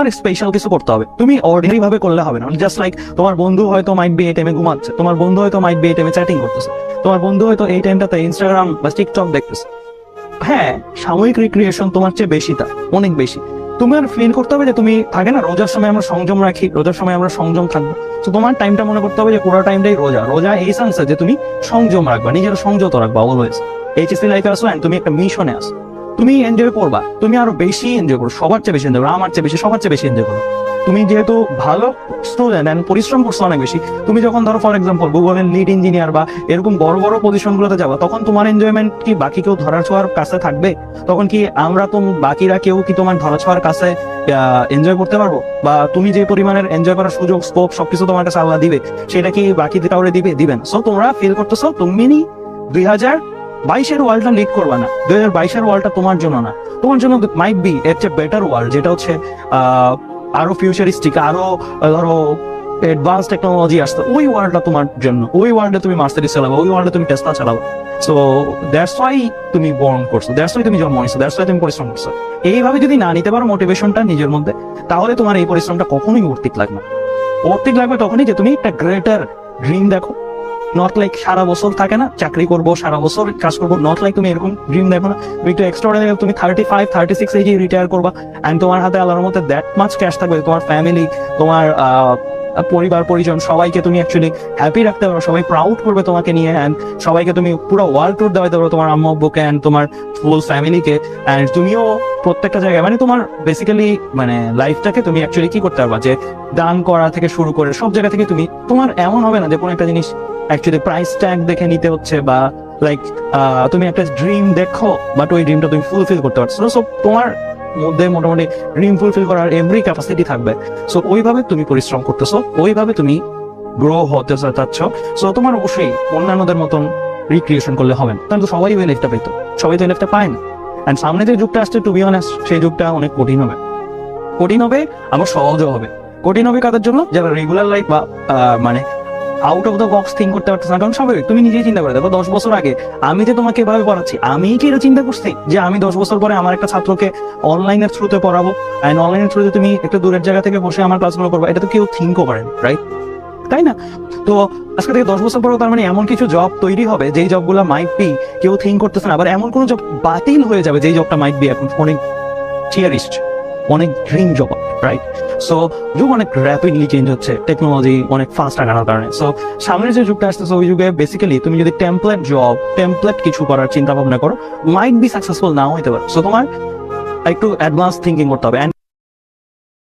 আর special কিছু করতে হবে। তুমি অর্ডিনারি ভাবে করলে হবে না। জাস্ট লাইক তোমার বন্ধু হয়তো মাইট বি এই টাইমে ঘুমাচ্ছে। তোমার বন্ধু হয়তো মাইট বি এই টাইমে চ্যাটিং করতেছে। তোমার বন্ধু হয়তো এই টাইমটাতে ইনস্টাগ্রাম বা টিকটক দেখতেছে। হ্যাঁ সাময়িক রিক্রিয়েশন তোমার চেয়ে বেশি তা, অনেক বেশি। তুমি আর ফিল করতে হবে যে তুমি থাকে না রোজার সময় আমরা সংযম রাখি, রোজার সময় আমরা সংযম থাকব। তো তোমার টাইমটা মনে করতে হবে যে পুরো টাইমটাই রোজা। রোজা এই সেন্সে যে তুমি সংযম রাখবা, নিজের সংযত রাখবা অলওয়েজ এইচএসসি লাইফে আসো তুমি একটা মিশনে আসো। তুমি এনজয় করবা, তুমি আরও বেশি এনজয় করো, সবার চেয়ে বেশি এনজয় করো, আমার চেয়ে বেশি, সবার চেয়ে বেশি এনজয় করো। তুমি যেহেতু ভালো স্টুডেন্ট এন্ড পরিশ্রম করছ অনেক বেশি, তুমি যখন ধরো ফর এক্সাম্পল গুগলের লিড ইঞ্জিনিয়ার বা এরকম বড় বড় পজিশন গুলোতে যাবা, তখন তোমার এনজয়মেন্ট কি বাকি কেউ ধরার ছোঁয়ার কাছে থাকবে? তখন কি আমরা তো বাকিরা কেউ কি তোমার ধরা ছোঁয়ার কাছে এনজয় করতে পারব? বা তুমি যে পরিমাণের এনজয় করার সুযোগ স্কোপ সবকিছু তোমার কাছে আল্লাহ দিবে, সেটা কি বাকি কাউরে দিবে দিবেন সো তোমরা ফিল করতেছো, তুমি দুই হাজার বাইশের ওয়ার্ল্ডটা লিড করবা না। দুই হাজার বাইশের ওয়ার্ল্ডটা তোমার জন্য না। তোমার জন্য মাইট বি এর চেয়ে বেটার ওয়ার্ল্ড যেটা হচ্ছে আরও ফিউচারিস্টিক আরও ধরো অ্যাডভান্স টেকনোলজি আসছে ওই ওয়ার্ল্ডটা তোমার জন্য। ওই ওয়ার্ল্ডে তুমি মার্সিডিজ চালাবো, ওই ওয়ার্ল্ডে তুমি টেসলা চালাবো। সো দ্যাটস ওয়াই তুমি বর্ন করছ। দ্যাটস ওয়াই তুমি জন্ম নিছো দ্যাটস ওয়াই তুমি পরিশ্রম করছ। এইভাবে যদি না নিতে পারো মোটিভেশনটা নিজের মধ্যে, তাহলে তোমার এই পরিশ্রমটা কখনোই অর্থিক লাগবে অর্থিক লাগবে তখনই যে তুমি একটা গ্রেটার ড্রিম দেখো। নট লাইক সারা বছর থাকে না, চাকরি করব, সারা বছর কাজ করব। নট লাইক তুমি এরকম ড্রিম দেখো না। তুমি একটু এক্সট্রা তুমি থার্টি ফাইভ থার্টি সিক্স এজে রিটায়ার করবা অ্যান্ড তোমার হাতে আল্লাহর মধ্যে দ্যাট মাছ ক্যাশ থাকবে। তোমার ফ্যামিলি তোমার পরিবার, পরিজন, সবাইকে তুমি অ্যাকচুয়ালি হ্যাপি রাখতে পারো, সবাই প্রাউড করবে তোমাকে নিয়ে অ্যান্ড সবাইকে তুমি পুরো ওয়ার্ল্ড ট্যুর দেওয়াতে পারো তোমার আম্মা আব্বুকে অ্যান্ড তোমার ফুল ফ্যামিলিকে অ্যান্ড তুমিও প্রত্যেকটা জায়গায় মানে তোমার বেসিক্যালি মানে লাইফটাকে তুমি অ্যাকচুয়ালি কি করতে পারবা? যে দান করা থেকে শুরু করে সব জায়গা থেকে তুমি, তোমার এমন হবে না যে কোনো একটা জিনিস অ্যাকচুয়ালি প্রাইস ট্যাগ দেখে নিতে হচ্ছে বা লাইক তুমি একটা ড্রিম দেখো বাট ওই ড্রিমটা তুমি ফুলফিল করতে পারছ সো তোমার মধ্যে মোটামুটি ড্রিম ফুলফিল করার এভরি ক্যাপাসিটি থাকবে। সো ওইভাবে তুমি পরিশ্রম করতেছো, ওইভাবে তুমি গ্রো হতে চাচ্ছ। সো তোমার অবশ্যই অন্যান্যদের মতন রিক্রিয়েশন করলে হবে না। তো সবাই ওই লাইফটা পেতো, সবাই তো এই লাইফটা পায় না। অ্যান্ড সামনে যে যুগটা আসছে টু বি অনেস্ট সেই যুগটা অনেক কঠিন হবে। কঠিন হবে, আবার সহজও হবে। কঠিন হবে কাদের জন্য? যারা রেগুলার লাইফ বা মানে out of the box think করতে পারতেছে না। কারণ স্বাভাবিক, তুমি নিজেই চিন্তা করে দেখো, দশ বছর আগে আমি যে তোমাকে এভাবে পড়াচ্ছি আমি কি এটা চিন্তা করছি? যে আমি দশ বছর পরে আমার একটা ছাত্রকে অনলাইনের থ্রুতে পড়াবো অ্যান্ড অনলাইনের থ্রুতে তুমি একটা দূরের জায়গা থেকে বসে আমার ক্লাসগুলো করব, এটা তো কেউ থিঙ্কও করেন রাইট তাই না? তো আজকে থেকে দশ বছর পরেও তার মানে এমন কিছু জব তৈরি হবে, যেই জবগুলো মাইট বি কেউ থিঙ্ক করতেছে না। আবার এমন কোনো জব বাতিল হয়ে যাবে, যেই জবটা মাইট বি এখন অনেক চিয়ারিস্ট অনেক ড্রিম জব রাইট সো যুগ অনেক র্যাপিডলি চেঞ্জ হচ্ছে টেকনোলজি অনেক ফাস্ট আগানোর কারণে। সো সামনের যে যুগটা আসতেছে, ওই যুগে বেসিক্যালি তুমি যদি টেমপ্লেট জব টেমপ্লেট কিছু করার চিন্তা ভাবনা করো মাইট বি সাকসেসফুল নাও হইতে পারে। সো তোমার একটু অ্যাডভান্স থিঙ্কিং করতে হবে।